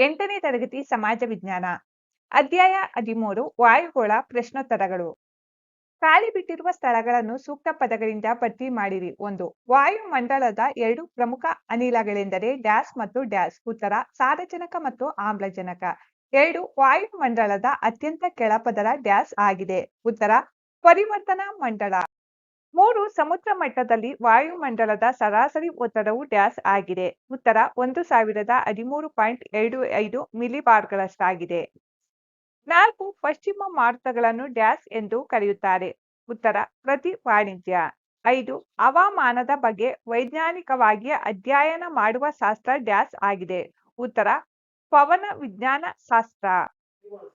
ಎಂಟನೇ ತರಗತಿ ಸಮಾಜ ವಿಜ್ಞಾನ. ಅಧ್ಯಾಯ ಹದಿಮೂರು, ವಾಯುಗೋಳ ಪ್ರಶ್ನೋತ್ತರಗಳು. ಖಾಲಿ ಬಿಟ್ಟಿರುವ ಸ್ಥಳಗಳನ್ನು ಸೂಕ್ತ ಪದಗಳಿಂದ ಭರ್ತಿ ಮಾಡಿರಿ. ಒಂದು, ವಾಯುಮಂಡಲದ ಎರಡು ಪ್ರಮುಖ ಅನಿಲಗಳೆಂದರೆ ಡ್ಯಾಸ್ ಮತ್ತು ಡ್ಯಾಸ್ ಉತ್ತರ ಸಾರಜನಕ ಮತ್ತು ಆಮ್ಲಜನಕ. ಎರಡು, ವಾಯುಮಂಡಲದ ಅತ್ಯಂತ ಕೆಳಪದರ ಡ್ಯಾಸ್ ಆಗಿದೆ. ಉತ್ತರ, ಪರಿವರ್ತನಾ ಮಂಡಲ. ಮೂರು ಸಮುದ್ರ ಮಟ್ಟದಲ್ಲಿ ವಾಯುಮಂಡಲದ ಸರಾಸರಿ ಒತ್ತಡವು ಡ್ಯಾಸ್ ಆಗಿದೆ. ಉತ್ತರ ಒಂದು ಸಾವಿರದ ಹದಿಮೂರು ಪಾಯಿಂಟ್ ಎರಡು ಐದು ಮಿಲಿಬಾರ್ಗಳಷ್ಟಾಗಿದೆ. ನಾಲ್ಕು ಪಶ್ಚಿಮ ಮಾರುತಗಳನ್ನು ಡ್ಯಾಸ್ ಎಂದು ಕರೆಯುತ್ತಾರೆ. ಉತ್ತರ, ಪ್ರತಿ ವಾಣಿಜ್ಯ. ಐದು, ಹವಾಮಾನದ ಬಗ್ಗೆ ವೈಜ್ಞಾನಿಕವಾಗಿ ಅಧ್ಯಯನ ಮಾಡುವ ಶಾಸ್ತ್ರ ಡ್ಯಾಸ್ ಆಗಿದೆ. ಉತ್ತರ, ಪವನ ವಿಜ್ಞಾನ ಶಾಸ್ತ್ರ.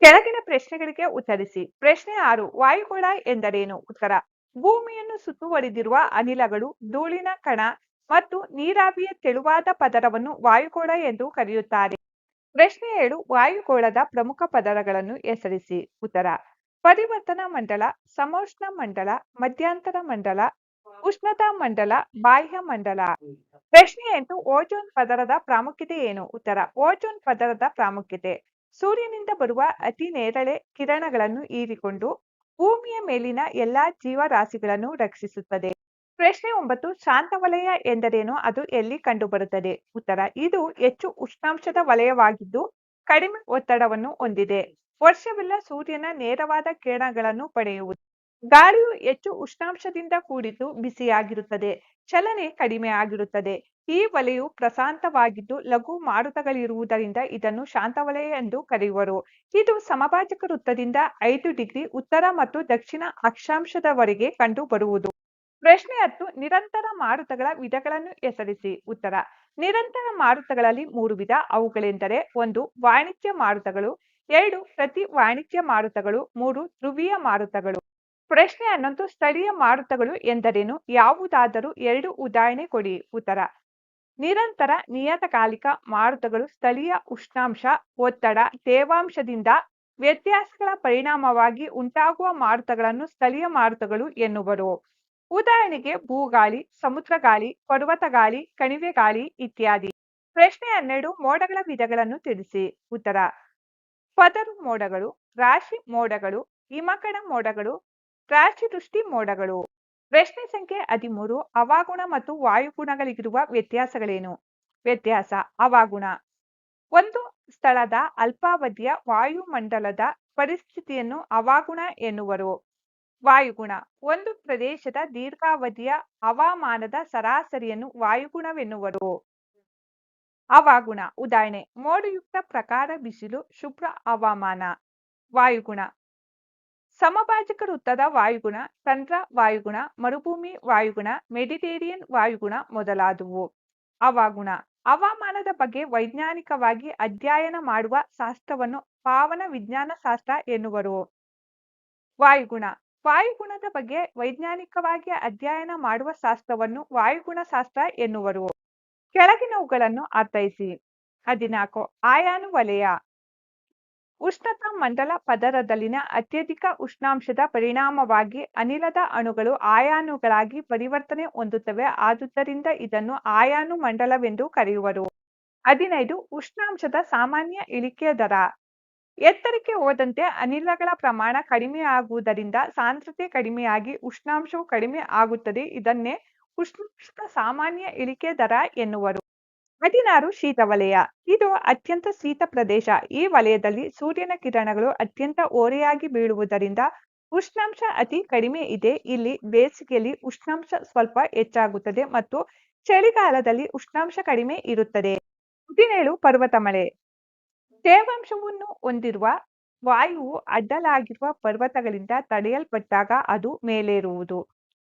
ಕೆಳಗಿನ ಪ್ರಶ್ನೆಗಳಿಗೆ ಉತ್ತರಿಸಿ. ಪ್ರಶ್ನೆ ಆರು, ವಾಯುಗುಳ ಎಂದರೇನು? ಉತ್ತರ ಭೂಮಿಯನ್ನು ಸುತ್ತುವರಿದಿರುವ ಅನಿಲಗಳು, ಧೂಳಿನ ಕಣ ಮತ್ತು ನೀರಾವಿಯ ತೆಳುವಾದ ಪದರವನ್ನು ವಾಯುಗೋಳ ಎಂದು ಕರೆಯುತ್ತಾರೆ. ಪ್ರಶ್ನೆ ಏಳು, ವಾಯುಗೋಳದ ಪ್ರಮುಖ ಪದರಗಳನ್ನು ಹೆಸರಿಸಿ. ಉತ್ತರ, ಪರಿವರ್ತನಾ ಮಂಡಲ, ಸಮೋಷ್ಣ ಮಂಡಲ, ಮಧ್ಯಂತರ ಮಂಡಲ, ಉಷ್ಣತಾ ಮಂಡಲ, ಬಾಹ್ಯ ಮಂಡಲ. ಪ್ರಶ್ನೆ ಎಂಟು, ಓಜೋನ್ ಪದರದ ಪ್ರಾಮುಖ್ಯತೆ ಏನು? ಉತ್ತರ, ಓಜೋನ್ ಪದರದ ಪ್ರಾಮುಖ್ಯತೆ. ಸೂರ್ಯನಿಂದ ಬರುವ ಅತಿ ನೇರಳೆ ಕಿರಣಗಳನ್ನು ಹೀರಿಕೊಂಡು ಭೂಮಿಯ ಮೇಲಿನ ಎಲ್ಲಾ ಜೀವರಾಶಿಗಳನ್ನು ರಕ್ಷಿಸುತ್ತದೆ. ಪ್ರಶ್ನೆ ಒಂಬತ್ತು, ಶಾಂತ ವಲಯ ಎಂದರೇನು? ಅದು ಎಲ್ಲಿ ಕಂಡುಬರುತ್ತದೆ? ಉತ್ತರ, ಇದು ಹೆಚ್ಚು ಉಷ್ಣಾಂಶದ ವಲಯವಾಗಿದ್ದು ಕಡಿಮೆ ಒತ್ತಡವನ್ನು ಹೊಂದಿದೆ. ವರ್ಷವೆಲ್ಲ ಸೂರ್ಯನ ನೇರವಾದ ಕಿರಣಗಳನ್ನು ಪಡೆಯುವುದು. ಗಾಳಿಯು ಹೆಚ್ಚು ಉಷ್ಣಾಂಶದಿಂದ ಕೂಡಿದ್ದು ಬಿಸಿಯಾಗಿರುತ್ತದೆ, ಚಲನೆ ಕಡಿಮೆ ಆಗಿರುತ್ತದೆ. ಈ ವಲಯವು ಪ್ರಶಾಂತವಾಗಿದ್ದು ಲಘು ಮಾರುತಗಳಿರುವುದರಿಂದ ಇದನ್ನು ಶಾಂತವಲಯ ಎಂದು ಕರೆಯುವರು. ಇದು ಸಮಭಾಜಕ ವೃತ್ತದಿಂದ ಐದು ಡಿಗ್ರಿ ಉತ್ತರ ಮತ್ತು ದಕ್ಷಿಣ ಅಕ್ಷಾಂಶದವರೆಗೆ ಕಂಡು ಬರುವುದು ಪ್ರಶ್ನೆ ಹತ್ತು, ನಿರಂತರ ಮಾರುತಗಳ ವಿಧಗಳನ್ನು ಹೆಸರಿಸಿ. ಉತ್ತರ, ನಿರಂತರ ಮಾರುತಗಳಲ್ಲಿ ಮೂರು ವಿಧ ಅವುಗಳೆಂದರೆ ಒಂದು, ವಾಣಿಜ್ಯ ಮಾರುತಗಳು, ಎರಡು, ಪ್ರತಿ ವಾಣಿಜ್ಯ ಮಾರುತಗಳು, ಮೂರು, ಧ್ರುವೀಯ ಮಾರುತಗಳು. ಪ್ರಶ್ನೆ ಹನ್ನೊಂದು ಸ್ಥಳೀಯ ಮಾರುತಗಳು ಎಂದರೇನು? ಯಾವುದಾದರೂ ಎರಡು ಉದಾಹರಣೆ ಕೊಡಿ. ಉತ್ತರ, ನಿರಂತರ ನಿಯತಕಾಲಿಕ ಮಾರುತಗಳು ಸ್ಥಳೀಯ ಉಷ್ಣಾಂಶ, ಒತ್ತಡ, ತೇವಾಂಶದಿಂದ ವ್ಯತ್ಯಾಸಗಳ ಪರಿಣಾಮವಾಗಿ ಉಂಟಾಗುವ ಮಾರುತಗಳನ್ನು ಸ್ಥಳೀಯ ಮಾರುತಗಳು ಎನ್ನುವರು. ಉದಾಹರಣೆಗೆ ಭೂಗಾಳಿ ಸಮುದ್ರ ಗಾಳಿ ಪರ್ವತ ಗಾಳಿ ಕಣಿವೆ ಗಾಳಿ ಇತ್ಯಾದಿ. ಪ್ರಶ್ನೆ ಹನ್ನೆರಡು, ಮೋಡಗಳ ವಿಧಗಳನ್ನು ತಿಳಿಸಿ. ಉತ್ತರ, ಪದರು ಮೋಡಗಳು, ರಾಶಿ ಮೋಡಗಳು, ಹಿಮಕಣ ಮೋಡಗಳು ರಾಶಿ ದೃಷ್ಟಿ ಮೋಡಗಳು. ಪ್ರಶ್ನೆ ಸಂಖ್ಯೆ ಹದಿಮೂರು, ಹವಾಗುಣ ಮತ್ತು ವಾಯುಗುಣಗಳಿಗಿರುವ ವ್ಯತ್ಯಾಸಗಳೇನು? ವ್ಯತ್ಯಾಸ, ಹವಾಗುಣ. ಒಂದು ಸ್ಥಳದ ಅಲ್ಪಾವಧಿಯ ವಾಯುಮಂಡಲದ ಪರಿಸ್ಥಿತಿಯನ್ನು ಹವಾಗುಣ ಎನ್ನುವರು. ವಾಯುಗುಣ. ಒಂದು ಪ್ರದೇಶದ ದೀರ್ಘಾವಧಿಯ ಹವಾಮಾನದ ಸರಾಸರಿಯನ್ನು ವಾಯುಗುಣವೆನ್ನುವರು. ಹವಾಗುಣ. ಉದಾಹರಣೆ, ಮೋಡಯುಕ್ತ ಪ್ರಕಾರ ಬಿಸಿಲು, ಶುಭ್ರ ಹವಾಮಾನ. ವಾಯುಗುಣ. ಸಮಭಾಜಕ ವೃತ್ತದ ವಾಯುಗುಣ, ತಂತ್ರ ವಾಯುಗುಣ, ಮರುಭೂಮಿ ವಾಯುಗುಣ, ಮೆಡಿಟೇರಿಯನ್ ವಾಯುಗುಣ ಮೊದಲಾದವು. ಅವಾಗುಣ ಹವಾಮಾನದ ಬಗ್ಗೆ ವೈಜ್ಞಾನಿಕವಾಗಿ ಅಧ್ಯಯನ ಮಾಡುವ ಶಾಸ್ತ್ರವನ್ನು ಪಾವನ ವಿಜ್ಞಾನ ಶಾಸ್ತ್ರ ಎನ್ನುವರು. ವಾಯುಗುಣ. ವಾಯುಗುಣದ ಬಗ್ಗೆ ವೈಜ್ಞಾನಿಕವಾಗಿ ಅಧ್ಯಯನ ಮಾಡುವ ಶಾಸ್ತ್ರವನ್ನು ವಾಯುಗುಣ ಶಾಸ್ತ್ರ ಎನ್ನುವರು. ಕೆಳಗಿನವುಗಳನ್ನು ಅರ್ಥೈಸಿ. ಹದಿನಾಲ್ಕು. ಆಯಾನು ವಲಯ. ಉಷ್ಣತಾ ಮಂಡಲ ಪದರದಲ್ಲಿನ ಅತ್ಯಧಿಕ ಉಷ್ಣಾಂಶದ ಪರಿಣಾಮವಾಗಿ ಅನಿಲದ ಅಣುಗಳು ಆಯಾನುಗಳಾಗಿ ಪರಿವರ್ತನೆ ಹೊಂದುತ್ತವೆ. ಆದುದರಿಂದ ಇದನ್ನು ಆಯಾನು ಮಂಡಲವೆಂದು ಕರೆಯುವರು. ಹದಿನೈದು, ಉಷ್ಣಾಂಶದ ಸಾಮಾನ್ಯ ಇಳಿಕೆ ದರ. ಎತ್ತರಕ್ಕೆ ಹೋದಂತೆ ಅನಿಲಗಳ ಪ್ರಮಾಣ ಕಡಿಮೆಯಾಗುವುದರಿಂದ ಸಾಂದ್ರತೆ ಕಡಿಮೆಯಾಗಿ ಉಷ್ಣಾಂಶವು ಕಡಿಮೆ ಆಗುತ್ತದೆ. ಇದನ್ನೇ ಉಷ್ಣಾಂಶದ ಸಾಮಾನ್ಯ ಇಳಿಕೆ ದರ ಎನ್ನುವರು. ಹದಿನಾರು ಶೀತ ವಲಯ ಇದು ಅತ್ಯಂತ ಶೀತ ಪ್ರದೇಶ. ಈ ವಲಯದಲ್ಲಿ ಸೂರ್ಯನ ಕಿರಣಗಳು ಅತ್ಯಂತ ಓರೆಯಾಗಿ ಬೀಳುವುದರಿಂದ ಉಷ್ಣಾಂಶ ಅತಿ ಕಡಿಮೆ ಇದೆ. ಇಲ್ಲಿ ಬೇಸಿಗೆಯಲ್ಲಿ ಉಷ್ಣಾಂಶ ಸ್ವಲ್ಪ ಹೆಚ್ಚಾಗುತ್ತದೆ ಮತ್ತು ಚಳಿಗಾಲದಲ್ಲಿ ಉಷ್ಣಾಂಶ ಕಡಿಮೆ ಇರುತ್ತದೆ. ಹದಿನೇಳು ಪರ್ವತ ಮಳೆ ತೇವಾಂಶವನ್ನು ಹೊಂದಿರುವ ವಾಯುವು ಅಡ್ಡಲಾಗಿರುವ ಪರ್ವತಗಳಿಂದ ತಡೆಯಲ್ಪಟ್ಟಾಗ ಅದು ಮೇಲೇರುವುದು.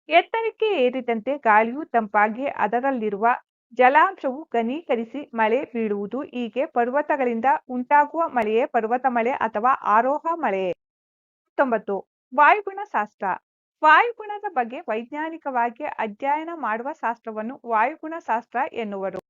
ಎತ್ತರಕ್ಕೆ ಏರಿದಂತೆ ಗಾಳಿಯು ತಂಪಾಗಿ ಅದರಲ್ಲಿರುವ ಜಲಾಂಶವು ಘನೀಕರಿಸಿ ಮಳೆ ಬೀಳುವುದು ಹೀಗೆ ಪರ್ವತಗಳಿಂದ ಉಂಟಾಗುವ ಮಳೆಯೇ ಪರ್ವತ ಮಳೆ ಅಥವಾ ಆರೋಹ ಮಳೆ. ಹತ್ತೊಂಬತ್ತು ವಾಯುಗುಣ ಶಾಸ್ತ್ರ ವಾಯುಗುಣದ ಬಗ್ಗೆ ವೈಜ್ಞಾನಿಕವಾಗಿ ಅಧ್ಯಯನ ಮಾಡುವ ಶಾಸ್ತ್ರವನ್ನು ವಾಯುಗುಣ ಶಾಸ್ತ್ರ ಎನ್ನುವರು.